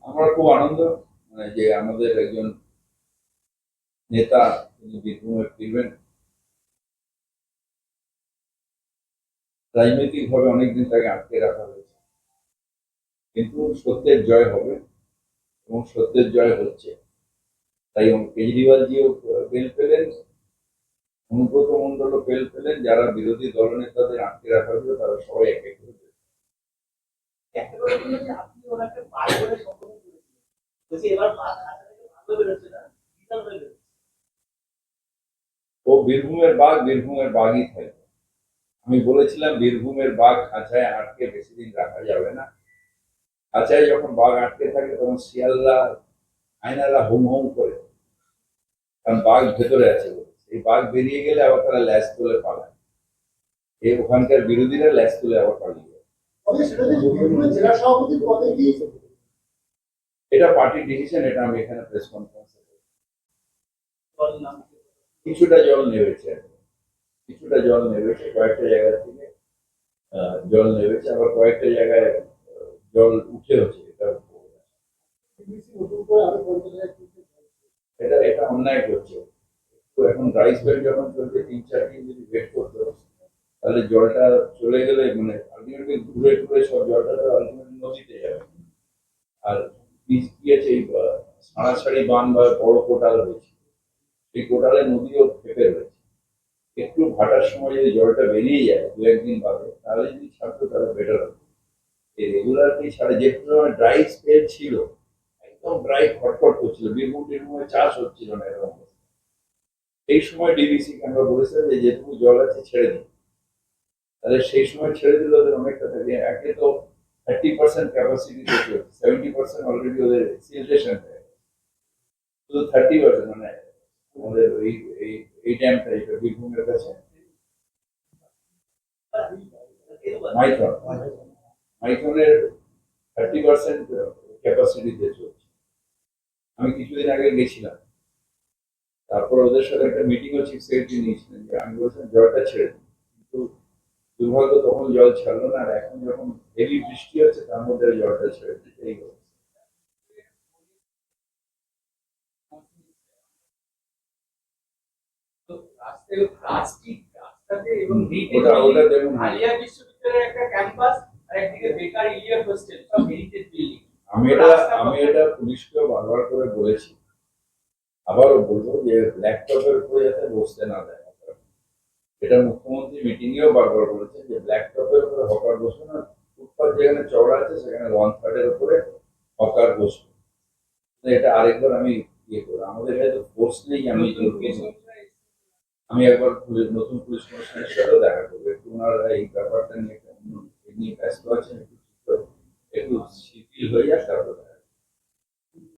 আমার খুব আনন্দ। মানে যে আমাদের একজন নেতা, তিনি বীরভূমে ফিরবেন। রাজনৈতিক ভাবে অনেকদিন তাকে আটকে রাখা হয়েছে। কিন্তু সত্যের জয় হবে এবং সত্যের জয় হচ্ছে। তাই কেজরিওয়ালজিও বেল পেলেন, অনুব্রত মন্ডলও বেল পেলেন। যারা বিরোধী দলনেতাদের আটকে রাখা হয়েছিল, তারা সবাই এক এক ও বীরভূমের বাঘ বীরভূমের বাঘই থাকবে আমি বলেছিলাম, বীরভূমের বাঘ খাঁচায় আটকে বেশি দিন রাখা যাবে না। খাঁচায় যখন বাঘ আটকে থাকে, তখন শিয়ালরা, আয়নারা হুম হুম করে। কারণ বাঘ ভেতরে আছে। এই বাঘ বেরিয়ে গেলে আবার তারা ল্যাস তুলে পালায়। এই ওখানকার বিরোধীরা ল্যাস তুলে আবার পালিয়ে এটা পার্টির ডিসিশন এটা আমি এখানে প্রেস কনফারেন্সে? কিছুটা জল নেমেছে কিছুটা জল নেমেছে কয়েকটা জায়গা থেকে জল নেমেছে আবার কয়েকটা জায়গায় জল উঠে হচ্ছে এটা এটা অন্যায় করছে। তো এখন রাইস বেল যখন চলছে তিন চার দিন যদি ওয়েট করতে হবে, তাহলে জলটা চলে গেলে মানে আলটিমেটলি ঘুরে ঘুরে সব জলটা আলটিমেটলি নদীতে যাবে। আর বীজ কি আছে? এই সাড়াসাড়ি বান বা বড় কোটাল রয়েছে। এই কোটালে নদীও ফেপে রয়েছে। একটু ভাটার সময় যদি জলটা বেরিয়ে যায় দু একদিন বাদে, তাহলে যদি ছাড়তো তাহলে বেটার হবে এই রেগুলারলি ছাড়া? যে সময় ড্রাই স্পেল ছিল, একদম ড্রাই খটখট করছিল। বীরভূম টিরভূমে চাষ হচ্ছিল না এরকম। এই সময় ডিবিসি আমরা বলেছিলাম যে যেটুকু জল আছে ছেড়ে দিন। তাহলে সেই সময় ছেড়ে দিলে ওদের অনেকটা থাকে একে তো থার্টি পার্সেন্ট ক্যাপাসিটি থেকে সেভেন্টি পার্সেন্ট অলরেডি ওদের সিলটেশন হয়ে শুধু থার্টি পার্সেন্ট মানে আমাদের এই এই এই ড্যামটা বীরভূমের কাছে। মাইথন। মাইথনের থার্টি পার্সেন্ট ক্যাপাসিটিতে চলছে। আমি কিছুদিন আগে গেছিলাম। তারপর ওদের সাথে একটা মিটিংও চিফ নিয়েছিলেন যে আমি বলছিলাম জলটা ছেড়ে দিন। দুর্ভাগ্য তখন জল ছাড়লো না আর এখন যখন হেভি বৃষ্টি হচ্ছে তার মধ্যে জলটা ছেড়ে দিতে এই অবস্থা। তো রাস্তায় প্লাস্টিক রাস্তাতে এবং হেরিটেজ ওটা ওটা দেখুন বিশ্ববিদ্যালয়ের একটা ক্যাম্পাস আর একদিকে বেকার ইলিয়ার হোস্টেল সব হেরিটেজ বিল্ডিং আমি এটা আমি এটা পুলিশকেও বারবার করে বলেছি আবারও বলব যে ল্যাপটপের উপরে যাতে বসতে না দেয়। এটা মুখ্যমন্ত্রী মিটিংয়েও এও বারবার বলেছেন যে ব্ল্যাকটপের উপরে হকার বসবে না ফুটপাথ যেখানে চওড়া আছে সেখানে ওয়ান থার্ডের উপরে হকার বসবে। এটা আরেকবার আমি ইয়ে করব। আমাদের কাছে ফোর্স নেই আমি। আমি একবার পুলিশ নতুন পুলিশ কমিশনার সাথেও দেখা করব। একটু ওনারা এই ব্যাপারটা নিয়ে একটা নিয়ে ব্যস্ত আছেন।